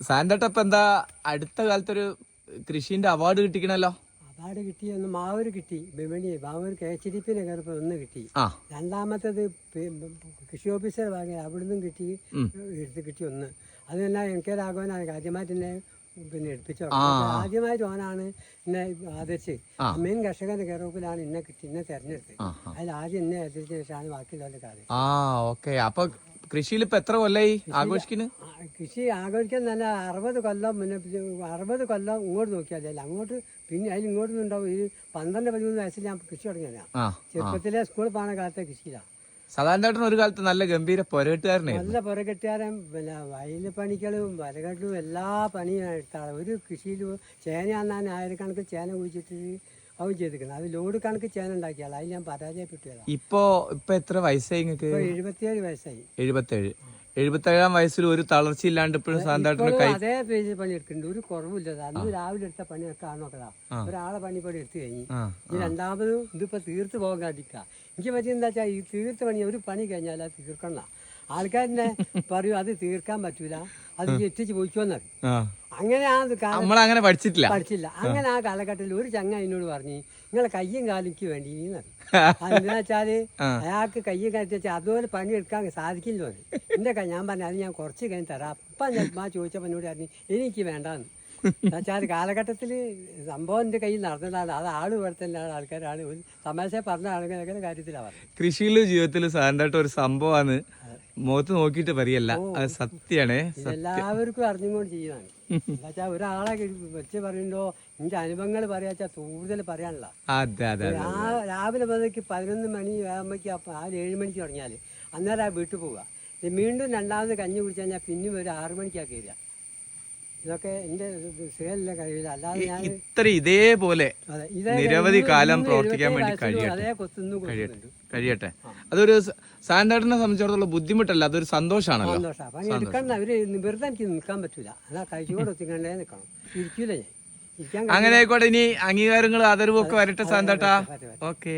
സാന്തട്ട ഇപ്പൊ എന്താ അടുത്ത കാലത്തൊരു കൃഷിന്റെ അവാർഡ് കിട്ടിക്കണല്ലോ? അവാർഡ് കിട്ടി ഒന്ന് മാവൂര് കിട്ടി ബിമണി മാവൂർ കെ എച്ച് ഡി പിന്നെ കയറിപ്പോ ഒന്ന് കിട്ടി. രണ്ടാമത്തത് കൃഷി ഓഫീസർ വാങ്ങി അവിടുന്ന് കിട്ടി എടുത്ത് കിട്ടി ഒന്ന്. അതെല്ലാം എനിക്ക് രാഘവനാണ് ആദ്യമായിട്ട് എന്നെ പിന്നെ എടുപ്പിച്ചു ആദ്യമായിട്ട് ഓനാണ് എന്നെ ആദരിച്ച്. മെയിൻ കർഷകന്റെ കയറപ്പിലാണ് എന്നെ കിട്ടി എന്നെ തെരഞ്ഞെടുത്തത്. അതിൽ ആദ്യം എന്നെ ആദരിച്ച ശേഷമാണ് ബാക്കിയുള്ളവരുടെ കാര്യം. കൃഷിയിൽ ഇപ്പൊ എത്ര കൊല്ലായി ആഘോഷിക്കുന്നു? കൃഷി ആഘോഷിക്കാൻ നല്ല അറുപത് കൊല്ലം മുന്നേ പിന്നെ അറുപത് കൊല്ലം ഇങ്ങോട്ട് നോക്കിയാൽ അല്ല അങ്ങോട്ട് പിന്നെ അതിൽ ഇങ്ങോട്ട് ഉണ്ടാവും ഈ പന്ത്രണ്ട് പതിമൂന്ന് വയസ്സിൽ ഞാൻ കൃഷി തുടങ്ങിയാ ആ ചെറുപ്പത്തിലെ സ്കൂളിൽ പോകുന്ന കാലത്തെ കൃഷിയിലാണ് സാധാരണ ഒരു കാലത്ത് നല്ല ഗംഭീര പൊരട്ടുകാരനായിരുന്നു നല്ല പുരകെട്ടുകാരൻ പിന്നെ പണികളും വരകെട്ടും എല്ലാ പണിയും എടുത്താണ് ഒരു കൃഷിയിൽ ചേന അന്നാൻ ആയിരക്കണക്കിന് ചേന കുഴിച്ചിട്ട് അവൻ ചെയ്തിരിക്കുന്നത്. അത് ലോഡ് കണക്ക് ചേന ഉണ്ടാക്കിയാൽ അത് ഞാൻ പരാജയപ്പെട്ടതാണ് ഇപ്പോ ഇപ്പൊ എത്ര വയസ്സായി നിങ്ങൾക്ക് ഇപ്പൊ എഴുപത്തിയേഴ് വയസ്സായി. എഴുപത്തേഴ്. എഴുപത്തേഴാം വയസ്സിൽ ഒരു തളർച്ച ഇല്ലാണ്ട് ഇപ്പോഴും സാന്താട്ടിന് കൈ അതേ പേജ് പണി എടുക്കുന്നുണ്ട്. ഒരു കുറവില്ല അന്ന് രാവിലെ എടുത്ത പണിയൊക്കെ ആണോക്കടാ ഒരാളെ പണി പണി എടുത്തു കഴിഞ്ഞു. രണ്ടാമത് ഇനി രണ്ടാമതും ഇതിപ്പോ തീർത്ത് പോകാതിരിക്കാം കാട്ടിക്ക എനിക്ക് പറ്റി എന്താ വെച്ചാൽ ഈ തീർത്ത പണി ഒരു പണി കഴിഞ്ഞാൽ അത് തീർക്കണ്ട. ആൾക്കാരെന്നെ പറയൂ അത് തീർക്കാൻ പറ്റൂല. അത് എത്തിച്ച് പോയിക്കോന്നറിയും ആ. അങ്ങനെ ആ നമ്മളങ്ങനെ പഠിച്ചിട്ടില്ല. പഠിച്ചില്ല. അങ്ങനെ ആ കാലഘട്ടത്തിൽ ഒരു ചങ്ങ എന്നോട് പറഞ്ഞു നിങ്ങളെ കയ്യും കാലിക്ക് വേണ്ടി അതെന്താ വെച്ചാൽ അയാൾക്ക് കയ്യും കാലത്ത് വെച്ചാൽ അതുപോലെ പണിയെടുക്കാൻ സാധിക്കില്ലോ എന്റെ ഞാൻ പറഞ്ഞു അത് ഞാൻ കുറച്ച് കഴിഞ്ഞ് തരാം. അപ്പം ഞാൻ ചോദിച്ചപ്പോ ചോദിച്ചപ്പോൾ എന്നോട് പറഞ്ഞു എനിക്ക് വേണ്ടാന്ന്. എന്നുവെച്ചാൽ കാലഘട്ടത്തിൽ സംഭവം എന്റെ കയ്യിൽ നടന്നതാണ്. അത് ആൾ ഇവിടെ തന്നെ ആൾക്കാരാണ്. ഒരു തമാശ പറഞ്ഞ ആളുകളൊക്കെ കാര്യത്തിലാണ് കൃഷിയിലും ജീവിതത്തിലും സാധാരണ ഒരു സംഭവമാണ് മുഖത്ത് നോക്കിയിട്ട് പറയല്ല. അത് സത്യമാണ് എല്ലാവർക്കും അറിഞ്ഞുകൊണ്ട് ചെയ്യുന്നതാണ് എന്നുവെച്ചാൽ ഒരാളെ വെച്ച് പറയുമ്പോ എന്റെ അനുഭവങ്ങൾ പറയാച്ചാ കൂടുതൽ പറയാനുള്ള രാവിലെ മുതൽക്ക് പതിനൊന്ന് മണി ആകുമ്പോഴേക്ക് ആ ഏഴ് മണിക്ക് തുടങ്ങിയാൽ അന്നേരം ആ വീട്ടിൽ പോവുക. വീണ്ടും രണ്ടാമത് കഞ്ഞി കുടിച്ചു കഴിഞ്ഞാൽ പിന്നെ ഒരു ആറു മണിക്കാണ് കയറുക. ഇതൊക്കെ എന്റെ സുഖമില്ല കഴിയില്ല അല്ലാതെ ഞാൻ ഇത്ര ഇതേപോലെ അതെ ഇതേ നിരവധി കാലം പ്രവർത്തിക്കാൻ വേണ്ടി കഴിയട്ടെ. അതേ കൊത്തുന്നു കൊത്തുന്നുണ്ട്. കഴിയട്ടെ അതൊരു സാന്താട്ടിനെ സംബന്ധിച്ചിടത്തോളം ബുദ്ധിമുട്ടല്ല അതൊരു സന്തോഷാണല്ലോ സന്തോഷമാണ് പണി എടുക്കണം അവർ വെറുതെ എനിക്ക് നിൽക്കാൻ പറ്റൂല. അതാ കഴിച്ചുകൂടെ നിൽക്കണം. ഇരിക്കൂല ഞാൻ. ഇരിക്കാൻ അങ്ങനെ ആയിക്കോട്ടെ ഇനി അംഗീകാരങ്ങളും ആദരവും ഒക്കെ വരട്ടെ സാന്താട്ടാ. ഓക്കെ.